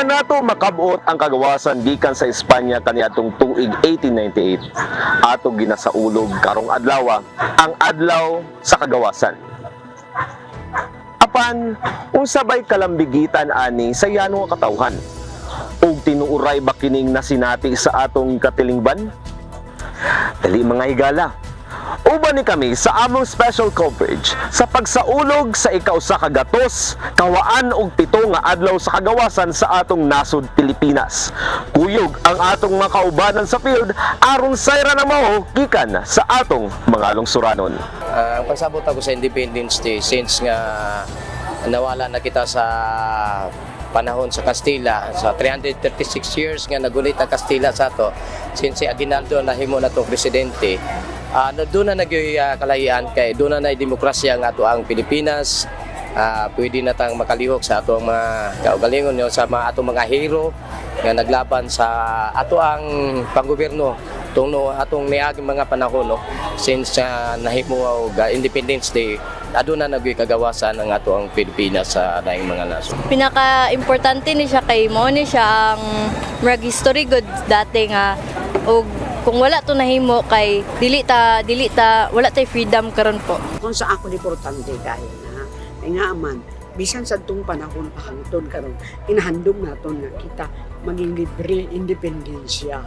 Human nato makabot ang kagawasan gikan sa Espanya kaniadtong tuig 1898. Ato ginasaulog karong adlaw ang adlaw sa kagawasan. Apan unsabay kalambigitan ani sa yano nga katawhan. Ug tinuuray ba kining nasinati sa atong katilingban? Dali mga higala. Uban ni kami sa among special coverage sa pagsaulog sa ikaw sa kagatos, kawaan og pito nga adlaw sa kagawasan sa atong nasod Pilipinas. Kuyog ang atong mga kaubanan sa field aron sayra na mao gikan sa atong mga lungsuranon. Ah, ang pagsabot ako sa Independence Day since nga nawala na kita sa panahon sa Kastila sa 336 years nga nagulit ang Kastila sa ato since si Aguinaldo nahimo na presidente uh, doon na nagyoy uh, kalahian kay doon na na demokrasya nga ato ang Pilipinas. Ah, pwede na tang makalihok sa ato ang mga kaugalingon nyo sa mga ato mga hero nga naglaban sa ato ang panggobyerno tungno atong niaging mga panahon no? Since uh, nahimo og uh, Independence Day aduna na nagyoy kagawasan ang ato ang Pilipinas sa daing mga nasod. Pinaka-importante ni siya kay mo ni siya ang murag history good dati nga og kung wala to nahimo kay dili ta dili ta wala tay freedom karon po. Kung sa ako importante dahil na ay nga man bisan sa itong panahon pa hangtod karon inahandom naton nga kita maging libre independensya.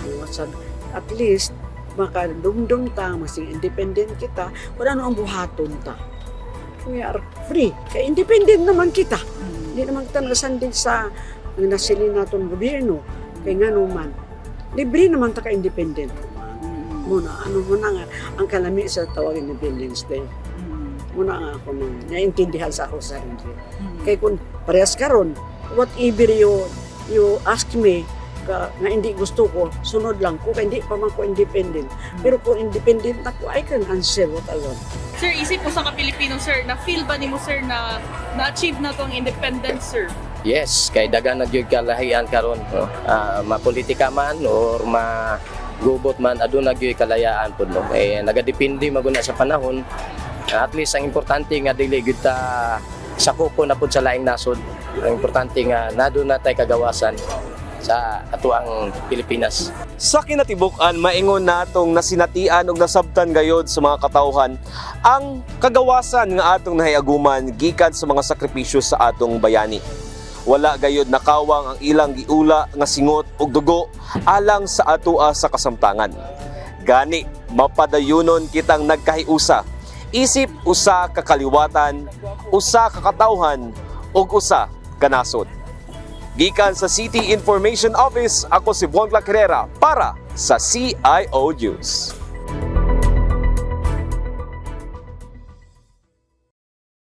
Diba? Sa- at least makadumdum ta masing independent kita wala no ang buhaton ta. We are free. Kay independent naman kita. Hindi naman kita nasandin sa nasilin naton gobyerno. Kay nga naman libre naman ta ka independent muna ano muna nga ang kalami sa tawag Independence Day muna nga ako nung naintindihan sa ako sa sarili. Kaya kung parehas karon, whatever you, you ask me, ka, nga hindi gusto ko, sunod lang ko, hindi pa man ko independent. Pero kung independent ako, I can answer what I want. Sir, isip mo sa ka-Pilipino, sir, na-feel ba ni mo, sir, na na-achieve na to ang independence, sir? Yes, kay dagan nagyoy kalahian karon no? Ah, mapolitika man or ma gubot man aduna nagyoy kalayaan pud no kay nagadepende maguna sa panahon at least ang importante nga dili gyud ta sakupo na pud sa laing nasod ang importante nga naduna tay kagawasan sa ato ang Pilipinas Sa kinatibukan, maingon natong nasinatian og nasabtan gayod sa mga katawhan ang kagawasan nga atong nahiaguman gikan sa mga sakripisyo sa atong bayani. Wala gayod nakawang ang ilang giula nga singot ug dugo alang sa atua sa kasamtangan. Gani, mapadayunon kitang nagkahiusa. Isip usa ka kaliwatan, usa ka katawhan, ug usa ka nasod. Gikan sa City Information Office, ako si Von Herrera para sa CIO News.